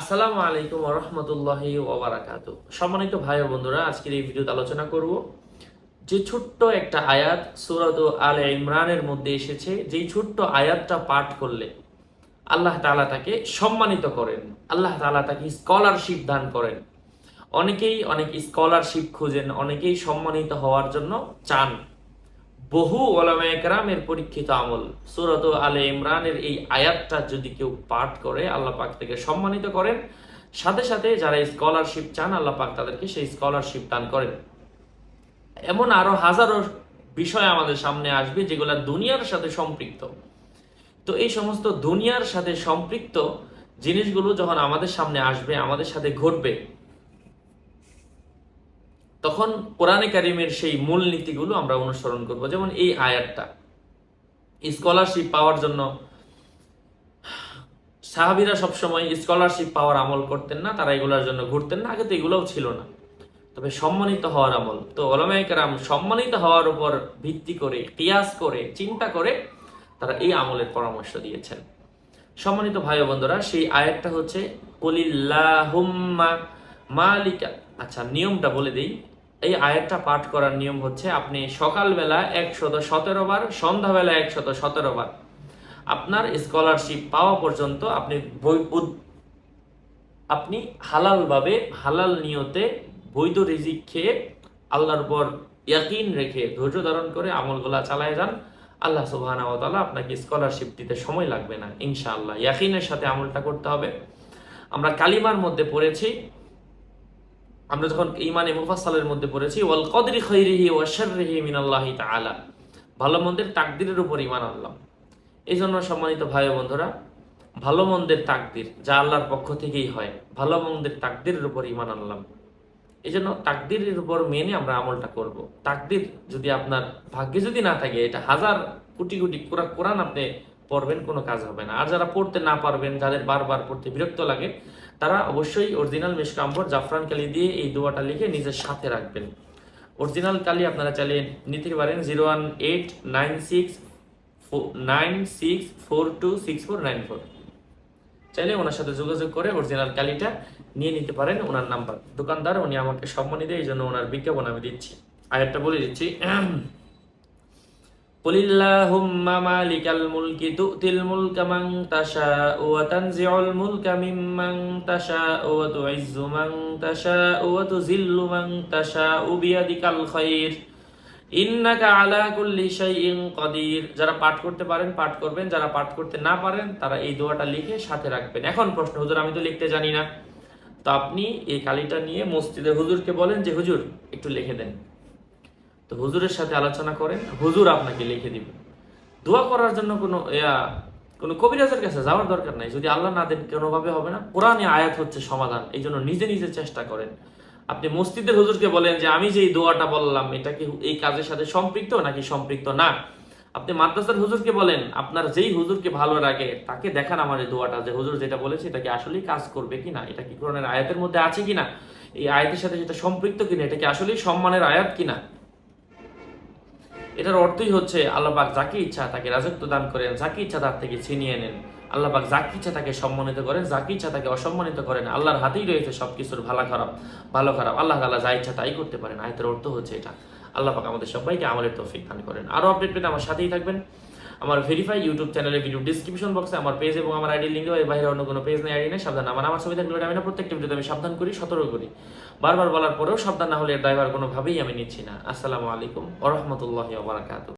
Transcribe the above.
আসসালামু আলাইকুম রহমতুল্লাহি ওবরাকাতু সম্মানিত ভাই ও বন্ধুরা, আজকের এই ভিডিওতে আলোচনা করব যে ছোট্ট একটা আয়াত সুরত আল ইমরানের মধ্যে এসেছে, যেই ছোট্ট আয়াতটা পাঠ করলে আল্লাহ তাআলা তাকে সম্মানিত করেন, আল্লাহ তাআলা তাকে স্কলারশিপ দান করেন। অনেকেই অনেক স্কলারশিপ খুঁজেন, অনেকেই সম্মানিত হওয়ার জন্য চান। বহু ওলামা একরামের পরীক্ষিত আমল। সুরত আলে ইমরানের এই আয়াতটা যদি কেউ পাঠ করে, আল্লাহ পাক থেকে সম্মানিত করেন। সাথে সাথে যারা স্কলারশিপ চান, আল্লাহ পাক তাদেরকে সেই স্কলারশিপ দান করেন। এমন আরও হাজারো বিষয় আমাদের সামনে আসবে যেগুলা দুনিয়ার সাথে সম্পৃক্ত। তো এই সমস্ত দুনিয়ার সাথে সম্পৃক্ত জিনিসগুলো যখন আমাদের সামনে আসবে, আমাদের সাথে ঘটবে তখন কোরআনে কারিমের সেই মূল নীতিগুলো আমরা অনুসরণ করব। যেমন এই আয়াতটা স্কলারশিপ পাওয়ার জন্য সাহাবিরা সবসময় স্কলারশিপ পাওয়ার আমল করতেন না, তারা এগুলোর জন্য ঘুরতেন না, আগে তো এগুলোও ছিল না। তবে সম্মানিত হওয়ার আমল, তো ওলামাইকারাম সম্মানিত হওয়ার উপর ভিত্তি করে, কিয়াস করে, চিন্তা করে তারা এই আমলের পরামর্শ দিয়েছেন। সম্মানিত ভাই বন্ধুরা, সেই আয়াতটা হচ্ছে মালিকা আচ্ছা নিয়মটা বলে দিই এই আয়াতটা পাঠ করার নিয়ম হচ্ছে আপনি সকালবেলা একশত সতেরো বার, সন্ধ্যাবেলা একশত সতেরো বার। আপনার স্কলারশিপ পাওয়া পর্যন্ত আপনি আপনি হালালভাবে, হালাল নিয়তে বৈধ রিজিক খেয়ে আল্লাহর উপর ইয়াকিন রেখে ধৈর্য ধারণ করে আমলগুলা চালায় যান। আল্লাহ সুবহানাহু ওয়া আপনাকে স্কলারশিপ দিতে সময় লাগবে না। ইনশাআল্লাহ। ইয়াকিনের সাথে আমলটা করতে হবে। আমরা কালিমার মধ্যে পড়েছি আমরা যখন ইমানে মুফাসালের মধ্যে পড়েছি, ওয়াল কদরি খৈরিহি ওয়া শাররিহি মিনাল্লাহি তাআলা। ভালো মন্দের তাকদিরের উপর ইমান আনলাম। এই জন্য সম্মানিত ভাই বন্ধুরা, ভালো মন্দের তাকদির যা আল্লাহর পক্ষ থেকেই হয়, ভালো মন্দের তাকদিরের উপর ইমান আনলাম। এই জন্য তাকদিরের উপর মেনে আমরা আমলটা করব। তাকদির যদি আপনার ভাগ্যে যদি না থাকে, এটা হাজার কোটি কোটি কোরআন কোরআন আপনি পড়বেন, কোনো কাজ হবে না। আর যারা পড়তে না পারবেন, যাদের বারবার পড়তে বিরক্ত লাগে তারা অবশ্যই অরিজিনাল মিশকাম্বর জাফরান কালি দিয়ে এই দোয়াটা লিখে নিজের সাথে রাখবেন। অরিজিনাল কালি আপনারা চালিয়ে নিতে পারেন zero one eight nine six nine six four two six four nine four. চাইলে ওনার সাথে যোগাযোগ করে অরিজিনাল কালিটা নিয়ে নিতে পারেন ওনার নাম্বার। দোকানদার, উনি আমাকে সম্মানী দেয়, এই জন্য ওনার বিজ্ঞাপন আমি দিচ্ছি। আয়াতটা বলে দিচ্ছি। قل اللهم مالك الملك تؤتي الملك من تشاء وتنزع الملك ممن تشاء وتعز من تشاء وتذل من تشاء بيدك الخير ইন্নাকা আলা কুল্লি শাইইন কাদির যারা পাঠ করতে পারেন পাঠ করবেন যারা পাঠ করতে না পারেন তারা এই দোয়াটা লিখে সাথে রাখবেন এখন প্রশ্ন হুজুর আমি তো লিখতে জানি না তো আপনি এই কালিটা নিয়ে মসজিদে হুজুরকে বলেন যে হুজুর একটু লিখে দেন তো হুজুরের সাথে আলোচনা করেন, হুজুর আপনাকে লিখে দিবেন দোয়া করার জন্য কোনো, ইয়া, কোনো কবিরাজের কাছে যাওয়ার দরকার নাই। যদি আল্লাহ না দেন, কোনোভাবে হবে না। কোরআনে আয়াত হচ্ছে সমাধান, এই জন্য নিজে নিজে চেষ্টা করেন। আপনি মসজিদের হুজুরকে বলেন যে, আমি যে এই দোয়াটা বললাম, এটা কি এই কাজের সাথে সম্পৃক্ত নাকি সম্পৃক্ত না? আপনি মাদ্রাসার হুজুরকে বলেন, আপনার যেই হুজুরকে ভালো লাগে, তাকে দেখান আমার এই দোয়াটা। যে হুজুর যেটা বলেছে, এটা কি আসলেই কাজ করবে কিনা? এটা কি কোরআনের আয়াতের মধ্যে আছে কিনা? এই আয়াতের সাথে যেটা সম্পৃক্ত কিনা, এটা কি আসলেই সম্মানের আয়াত কিনা? এটার অর্থই হচ্ছে আল্লাহবাক যাকে ইচ্ছা তাকে রাজত্ব দান করেন, যাকে ইচ্ছা তার থেকে ছিনিয়ে নেন। আল্লাহবাক যাকে ইচ্ছা তাকে সম্মানিত করেন, যাকে ইচ্ছা তাকে অসম্মানিত করেন। আল্লাহর হাতেই রয়েছে সব কিছুর ভালো খারাপ ভালো খারাপ। আল্লাহ তালা যা ইচ্ছা তাই করতে পারেন। আয়তের অর্থ হচ্ছে এটা। আল্লাহ পাক আমাদের সবাইকে আমাদের তৌফিক দান করেন। আরও আপডেট পেতে আমার সাথেই থাকবেন। আমার ভেরিফাই ইউটিউব চ্যানেলের ভিডিও ডিসক্রিপশন বক্সে আমার পেজ এবং আমার আইডি লিঙ্ক এর বাইরে অন্য কোনো পেজ নেই আইডি নেই, সাবধান আমার আমার সুবিধা থাকলে আমি না, প্রত্যেকটা ভিডিওতে আমি সাবধান করি, সতর্ক করি। বারবার বলার পরেও সাবধান না হলে ড্রাইভার কোনোভাবেই আমি নিচ্ছি না। আসসালামু আলাইকুম ওরহমতুল্লাহ বারাকাতু